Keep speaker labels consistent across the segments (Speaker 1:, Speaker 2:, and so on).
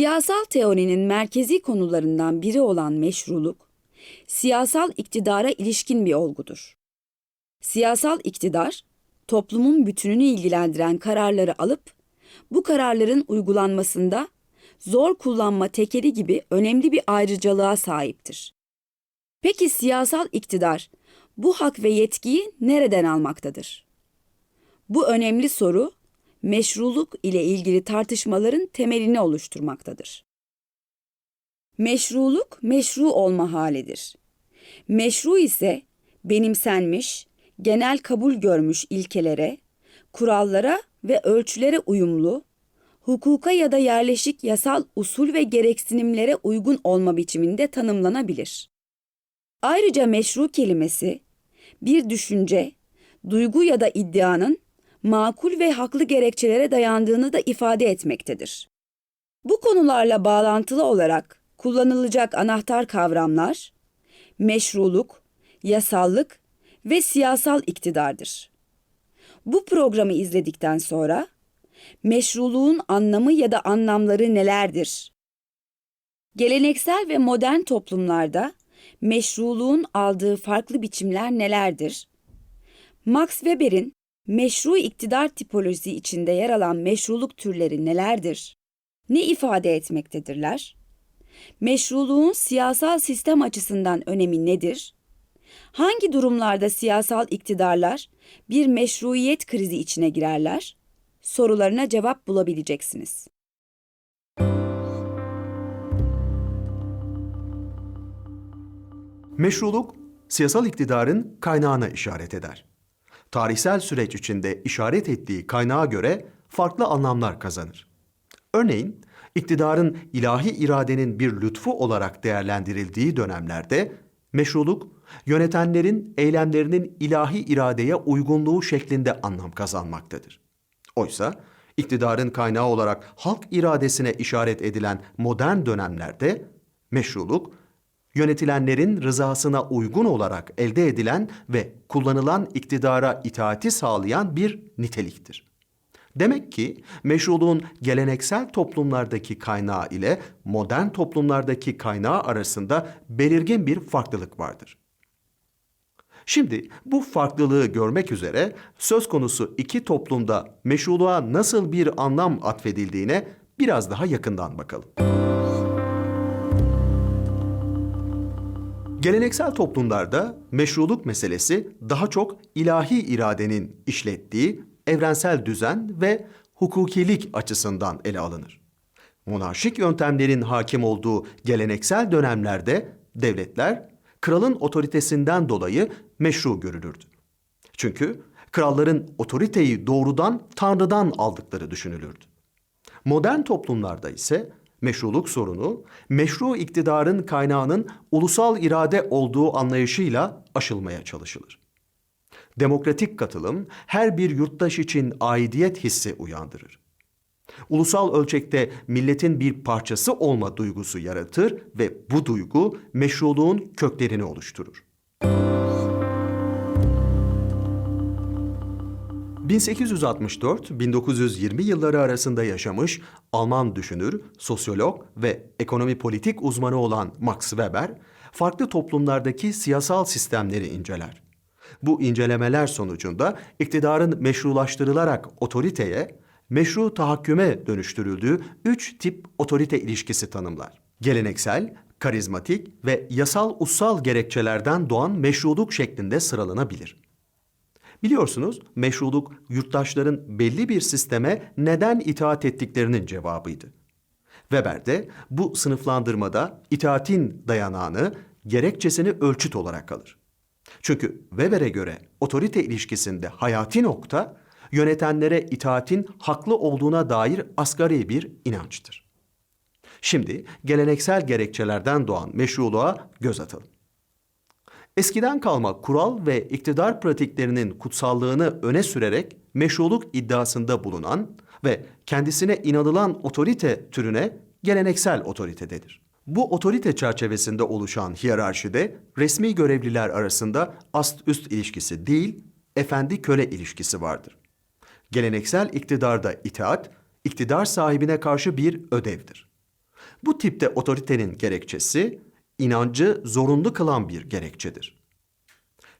Speaker 1: Siyasal teorinin merkezi konularından biri olan meşruluk, siyasal iktidara ilişkin bir olgudur. Siyasal iktidar, toplumun bütününü ilgilendiren kararları alıp, bu kararların uygulanmasında zor kullanma tekeli gibi önemli bir ayrıcalığa sahiptir. Peki siyasal iktidar bu hak ve yetkiyi nereden almaktadır? Bu önemli soru meşruluk ile ilgili tartışmaların temelini oluşturmaktadır. Meşruluk meşru olma halidir. Meşru ise benimsenmiş, genel kabul görmüş ilkelere, kurallara ve ölçülere uyumlu, hukuka ya da yerleşik yasal usul ve gereksinimlere uygun olma biçiminde tanımlanabilir. Ayrıca meşru kelimesi bir düşünce, duygu ya da iddianın makul ve haklı gerekçelere dayandığını da ifade etmektedir. Bu konularla bağlantılı olarak kullanılacak anahtar kavramlar meşruluk, yasallık ve siyasal iktidardır. Bu programı izledikten sonra meşruluğun anlamı ya da anlamları nelerdir? Geleneksel ve modern toplumlarda meşruluğun aldığı farklı biçimler nelerdir? Max Weber'in meşru iktidar tipolojisi içinde yer alan meşruluk türleri nelerdir? Ne ifade etmektedirler? Meşruluğun siyasal sistem açısından önemi nedir? Hangi durumlarda siyasal iktidarlar bir meşruiyet krizi içine girerler? Sorularına cevap bulabileceksiniz.
Speaker 2: Meşruluk, siyasal iktidarın kaynağına işaret eder. Tarihsel süreç içinde işaret ettiği kaynağa göre farklı anlamlar kazanır. Örneğin, iktidarın ilahi iradenin bir lütfu olarak değerlendirildiği dönemlerde meşruluk, yönetenlerin eylemlerinin ilahi iradeye uygunluğu şeklinde anlam kazanmaktadır. Oysa iktidarın kaynağı olarak halk iradesine işaret edilen modern dönemlerde meşruluk, yönetilenlerin rızasına uygun olarak elde edilen ve kullanılan iktidara itaati sağlayan bir niteliktir. Demek ki meşruluğun geleneksel toplumlardaki kaynağı ile modern toplumlardaki kaynağı arasında belirgin bir farklılık vardır. Şimdi bu farklılığı görmek üzere söz konusu iki toplumda meşruluğa nasıl bir anlam atfedildiğine biraz daha yakından bakalım. Geleneksel toplumlarda meşruluk meselesi daha çok ilahi iradenin işlettiği evrensel düzen ve hukukilik açısından ele alınır. Monarşik yöntemlerin hakim olduğu geleneksel dönemlerde devletler kralın otoritesinden dolayı meşru görülürdü. Çünkü kralların otoriteyi doğrudan Tanrı'dan aldıkları düşünülürdü. Modern toplumlarda ise meşruluk sorunu, meşru iktidarın kaynağının ulusal irade olduğu anlayışıyla aşılmaya çalışılır. Demokratik katılım her bir yurttaş için aidiyet hissi uyandırır. Ulusal ölçekte milletin bir parçası olma duygusu yaratır ve bu duygu meşruluğun köklerini oluşturur. 1864-1920 yılları arasında yaşamış Alman düşünür, sosyolog ve ekonomi politik uzmanı olan Max Weber, farklı toplumlardaki siyasal sistemleri inceler. Bu incelemeler sonucunda iktidarın meşrulaştırılarak otoriteye, meşru tahakküme dönüştürüldüğü üç tip otorite ilişkisi tanımlar. Geleneksel, karizmatik ve yasal ussal gerekçelerden doğan meşruluk şeklinde sıralanabilir. Biliyorsunuz meşruluk yurttaşların belli bir sisteme neden itaat ettiklerinin cevabıydı. Weber de bu sınıflandırmada itaatin dayanağını, gerekçesini ölçüt olarak alır. Çünkü Weber'e göre otorite ilişkisinde hayati nokta yönetenlere itaatin haklı olduğuna dair asgari bir inançtır. Şimdi geleneksel gerekçelerden doğan meşruluğa göz atalım. Eskiden kalma kural ve iktidar pratiklerinin kutsallığını öne sürerek meşruluk iddiasında bulunan ve kendisine inanılan otorite türüne geleneksel otorite denir. Bu otorite çerçevesinde oluşan hiyerarşide resmi görevliler arasında ast-üst ilişkisi değil, efendi-köle ilişkisi vardır. Geleneksel iktidarda itaat, iktidar sahibine karşı bir ödevdir. Bu tipte otoritenin gerekçesi inancı zorunlu kılan bir gerekçedir.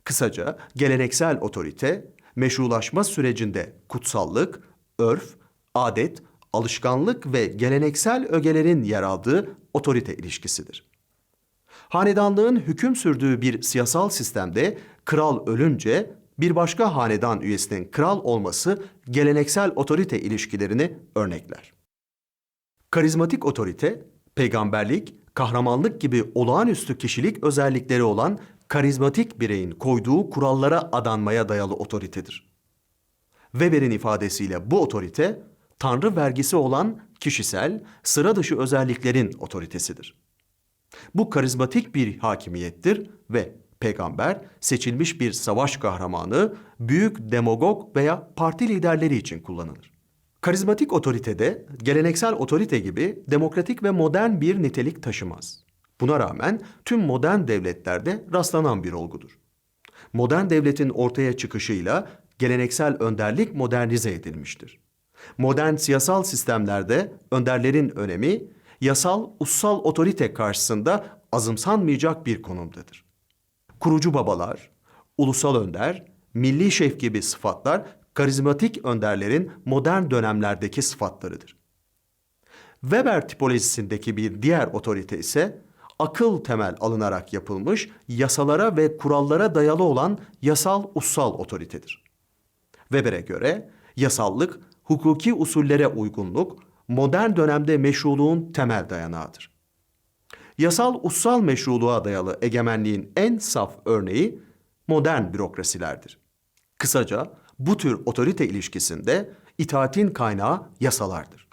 Speaker 2: Kısaca geleneksel otorite meşrulaşma sürecinde kutsallık, örf, adet, alışkanlık ve geleneksel ögelerin yer aldığı otorite ilişkisidir. Hanedanlığın hüküm sürdüğü bir siyasal sistemde kral ölünce bir başka hanedan üyesinin kral olması geleneksel otorite ilişkilerini örnekler. Karizmatik otorite, peygamberlik, kahramanlık gibi olağanüstü kişilik özellikleri olan karizmatik bireyin koyduğu kurallara adanmaya dayalı otoritedir. Weber'in ifadesiyle bu otorite, tanrı vergisi olan kişisel, sıra dışı özelliklerin otoritesidir. Bu karizmatik bir hakimiyettir ve peygamber seçilmiş bir savaş kahramanı, büyük demagog veya parti liderleri için kullanılır. Karizmatik otoritede geleneksel otorite gibi demokratik ve modern bir nitelik taşımaz. Buna rağmen tüm modern devletlerde rastlanan bir olgudur. Modern devletin ortaya çıkışıyla geleneksel önderlik modernize edilmiştir. Modern siyasal sistemlerde önderlerin önemi yasal ussal otorite karşısında azımsanmayacak bir konumdadır. Kurucu babalar, ulusal önder, milli şef gibi sıfatlar karizmatik önderlerin modern dönemlerdeki sıfatlarıdır. Weber tipolojisindeki bir diğer otorite ise akıl temel alınarak yapılmış yasalara ve kurallara dayalı olan yasal ussal otoritedir. Weber'e göre yasallık, hukuki usullere uygunluk, modern dönemde meşruluğun temel dayanağıdır. Yasal ussal meşruluğa dayalı egemenliğin en saf örneği modern bürokrasilerdir. Kısaca bu tür otorite ilişkisinde itaatin kaynağı yasalardır.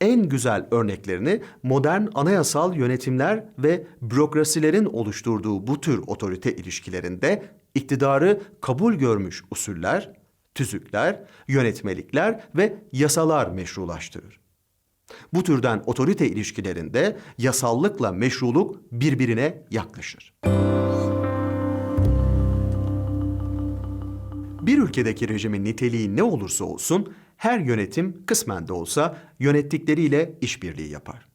Speaker 2: En güzel örneklerini modern anayasal yönetimler ve bürokrasilerin oluşturduğu bu tür otorite ilişkilerinde iktidarı kabul görmüş usuller, tüzükler, yönetmelikler ve yasalar meşrulaştırır. Bu türden otorite ilişkilerinde yasallıkla meşruluk birbirine yaklaşır. Bir ülkedeki rejimin niteliği ne olursa olsun her yönetim kısmen de olsa yönettikleriyle işbirliği yapar.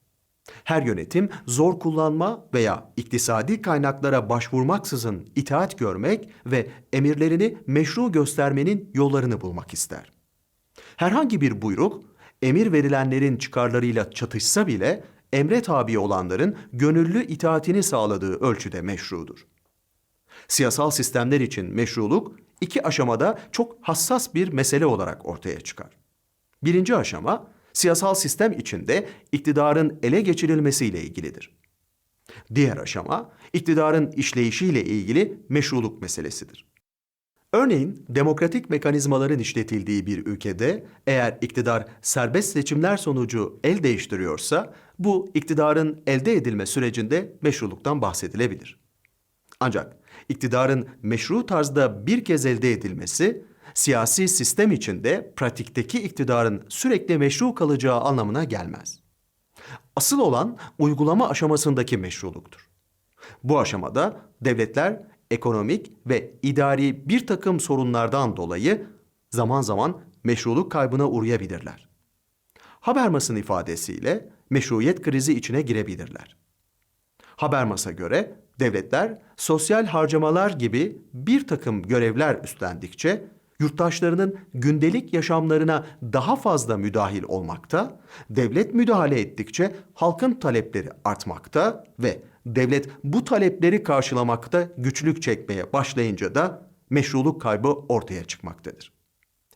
Speaker 2: Her yönetim zor kullanma veya iktisadi kaynaklara başvurmaksızın itaat görmek ve emirlerini meşru göstermenin yollarını bulmak ister. Herhangi bir buyruk emir verilenlerin çıkarlarıyla çatışsa bile emre tabi olanların gönüllü itaatini sağladığı ölçüde meşrudur. Siyasal sistemler için meşruluk iki aşamada çok hassas bir mesele olarak ortaya çıkar. Birinci aşama siyasal sistem içinde iktidarın ele geçirilmesiyle ilgilidir. Diğer aşama iktidarın işleyişiyle ilgili meşruluk meselesidir. Örneğin demokratik mekanizmaların işletildiği bir ülkede eğer iktidar serbest seçimler sonucu el değiştiriyorsa bu iktidarın elde edilme sürecinde meşruluktan bahsedilebilir. Ancak iktidarın meşru tarzda bir kez elde edilmesi siyasi sistem içinde pratikteki iktidarın sürekli meşru kalacağı anlamına gelmez. Asıl olan uygulama aşamasındaki meşruluktur. Bu aşamada devletler ekonomik ve idari bir takım sorunlardan dolayı zaman zaman meşruluk kaybına uğrayabilirler. Habermas'ın ifadesiyle meşruiyet krizi içine girebilirler. Habermas'a göre devletler sosyal harcamalar gibi bir takım görevler üstlendikçe yurttaşlarının gündelik yaşamlarına daha fazla müdahil olmakta, devlet müdahale ettikçe halkın talepleri artmakta ve devlet bu talepleri karşılamakta güçlük çekmeye başlayınca da meşruluk kaybı ortaya çıkmaktadır.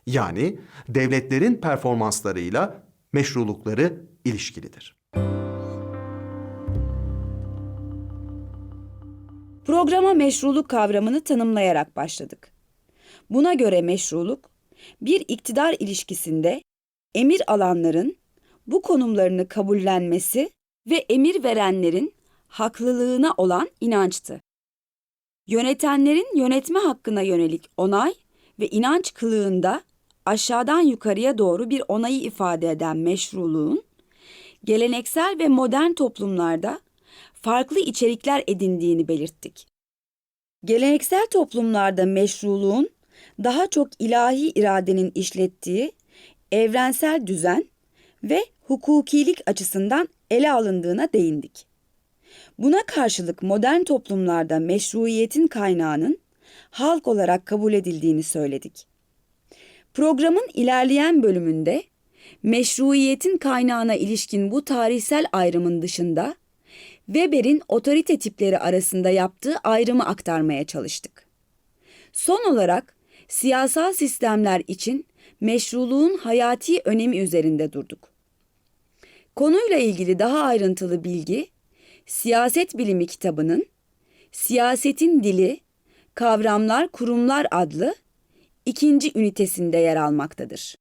Speaker 2: Yani devletlerin performanslarıyla meşrulukları ilişkilidir.
Speaker 1: Programa meşruluk kavramını tanımlayarak başladık. Buna göre meşruluk, bir iktidar ilişkisinde emir alanların bu konumlarını kabullenmesi ve emir verenlerin haklılığına olan inançtı. Yönetenlerin yönetme hakkına yönelik onay ve inanç kılığında aşağıdan yukarıya doğru bir onayı ifade eden meşruluğun, geleneksel ve modern toplumlarda farklı içerikler edindiğini belirttik. Geleneksel toplumlarda meşruluğun daha çok ilahi iradenin işlettiği evrensel düzen ve hukukilik açısından ele alındığına değindik. Buna karşılık modern toplumlarda meşruiyetin kaynağının halk olarak kabul edildiğini söyledik. Programın ilerleyen bölümünde meşruiyetin kaynağına ilişkin bu tarihsel ayrımın dışında Weber'in otorite tipleri arasında yaptığı ayrımı aktarmaya çalıştık. Son olarak siyasal sistemler için meşruluğun hayati önemi üzerinde durduk. Konuyla ilgili daha ayrıntılı bilgi Siyaset Bilimi kitabının Siyasetin Dili, Kavramlar, Kurumlar adlı ikinci ünitesinde yer almaktadır.